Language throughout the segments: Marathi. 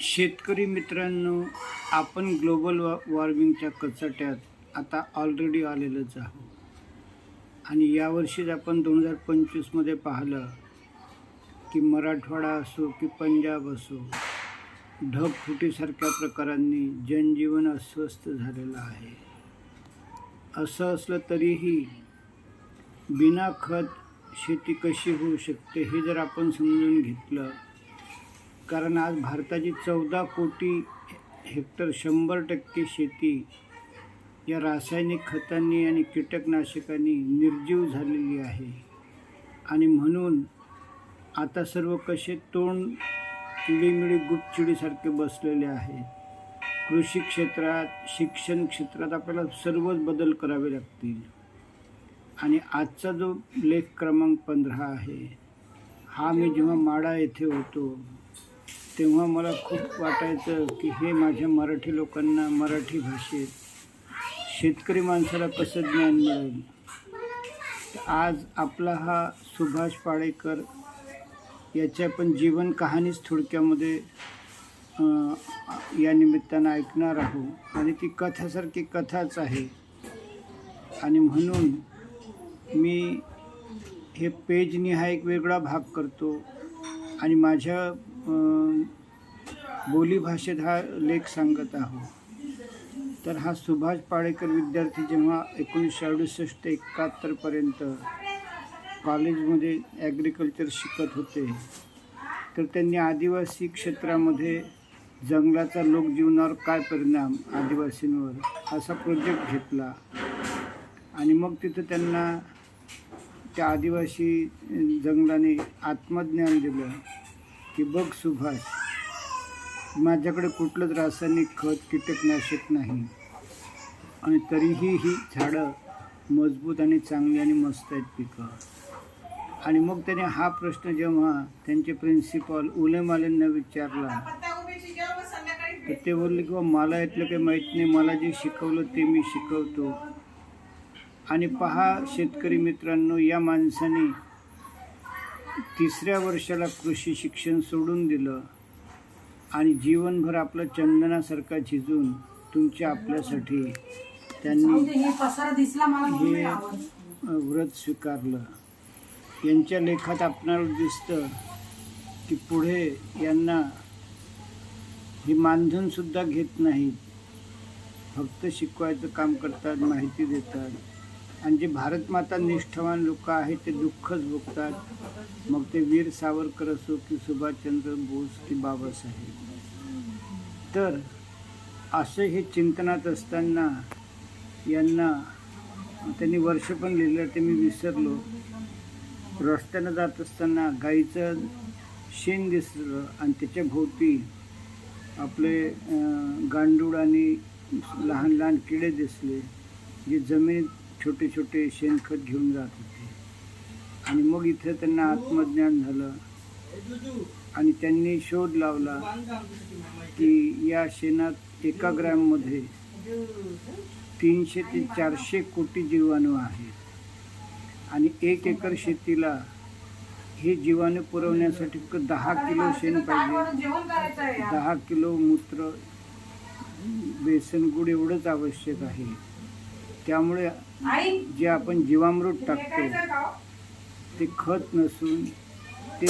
शेतकरी मित्रांनो आपण ग्लोबल वॉ वॉर्मिंगच्या कचाट्यात आता ऑलरेडी आलेलंच आहोत. आणि यावर्षीच आपण दोन हजार पंचवीसमध्ये पाहिलं की मराठवाडा असो की पंजाब असो ढगफुटीसारख्या प्रकारांनी जनजीवन अस्वस्थ झालेलं आहे. असं असलं तरीही बिना खत शेती कशी होऊ शकते हे जर आपण समजून घेतलं कारण आज भारताची चौदा कोटी हेक्टर शंभर टक्के शेती या रासायनिक खतांनी आणि कीटकनाशकांनी निर्जीव झालेली आहे. आणि म्हणून आता सर्व कसे तोंड किडीमिडी गुपचिडीसारखे बसलेले आहेत. कृषी क्षेत्रात शिक्षण क्षेत्रात आपल्याला सर्वच बदल करावे लागतील. आणि आजचा जो लेख क्रमांक पंधरा आहे हा मी जेव्हा माडा येथे होतो तेव्हा मला खूप वाटायचं की हे माझ्या मराठी लोकांना मराठी भाषेत शेतकरी माणसाला कसं ज्ञान मिळेल? तर आज आपला हा सुभाष पाळेकर याच्या आपण जीवन कहाणीच थोडक्यामध्ये या निमित्तानं ऐकणार आहोत आणि ती कथासारखी कथाच आहे. आणि म्हणून मी हे पेजनी हा एक वेगळा भाग करतो. आणि माझ्या बोलीभाषेत हा लेख सांगत आहो तर हा सुभाष पाळेकर विद्यार्थी जेव्हा एकोणीसशे अडुसष्ट ते एकाहत्तरपर्यंत कॉलेजमध्ये ॲग्रिकल्चर शिकत होते तर त्यांनी आदिवासी क्षेत्रामध्ये जंगलाचा लोकजीवनावर काय परिणाम आदिवासींवर असा प्रोजेक्ट घेतला. आणि मग तिथं त्यांना त्या आदिवासी जंगलाने आत्मज्ञान दिलं. की बघ सुभाष माझ्याकडे कुठलंच रासायनिक खत कीटकनाशक नाही. आणि तरीही ही झाडं मजबूत आणि चांगली आणि मस्त आहेत पिकं. आणि मग त्याने हा प्रश्न जेव्हा त्यांचे प्रिन्सिपल उलेमालेंना विचारला तर ते बोलले की मला यातलं काही माहीत नाही. मला जे शिकवलं ते मी शिकवतो. आणि पहा शेतकरी मित्रांनो या माणसाने तिसऱ्या वर्षाला कृषी शिक्षण सोडून दिलं आणि जीवनभर आपलं चंदनासारखा झिजून तुमच्या आपल्यासाठी त्यांनी हे व्रत स्वीकारलं. यांच्या लेखात आपणाला दिसतं की पुढे यांना हे मानधनसुद्धा घेत नाहीत. फक्त शिकवायचं काम करतात माहिती देतात. आणि जे भारतमाता निष्ठावान लोक आहेत ते दुःखच भोगतात. मग ते वीर सावरकर असो की सुभाषचंद्र बोस की बाबासाहेब. तर असं हे चिंतनात असताना यांना त्यांनी वर्ष पण लिहिलं ते मी विसरलो. रस्त्यानं जात असताना गाईचं शेण दिसलं आणि त्याच्या भोवती आपले गांडूळ आणि लहान लहान किडे दिसले. जे जमिनीत छोटे छोटे शेणखत घेऊन जात होते. आणि मग इथं त्यांना आत्मज्ञान झालं. आणि त्यांनी शोध लावला की या शेणात एका ग्रॅममध्ये तीनशे ते चारशे कोटी जीवाणू आहेत. आणि एक एकर शेतीला हे जीवाणू पुरवण्यासाठी फक्त दहा किलो शेण पाहिजे. दहा किलो मूत्र बेसन गुड एवढंच आवश्यक आहे. त्यामुळे जे आपण जीवामृत टाकतो हो? ते खत नसून ते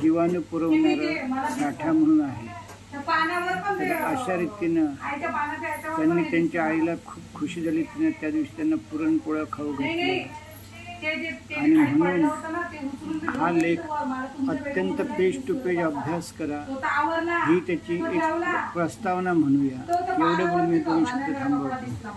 जीवाणू पुरवणारा साठा म्हणून आहे तर अशा रीतीनं त्यांनी त्यांच्या आईला खूप खुशी झाली तिने त्या दिवशी त्यांना पुरणपोळ्या खाऊ. घातल्या ते आणि म्हणून हा लेख अत्यंत पेज टू पेज अभ्यास करा. ही त्याची एक. प्रस्तावना म्हणूया एवढे बोलून मी दोन शब्द थांबवतो.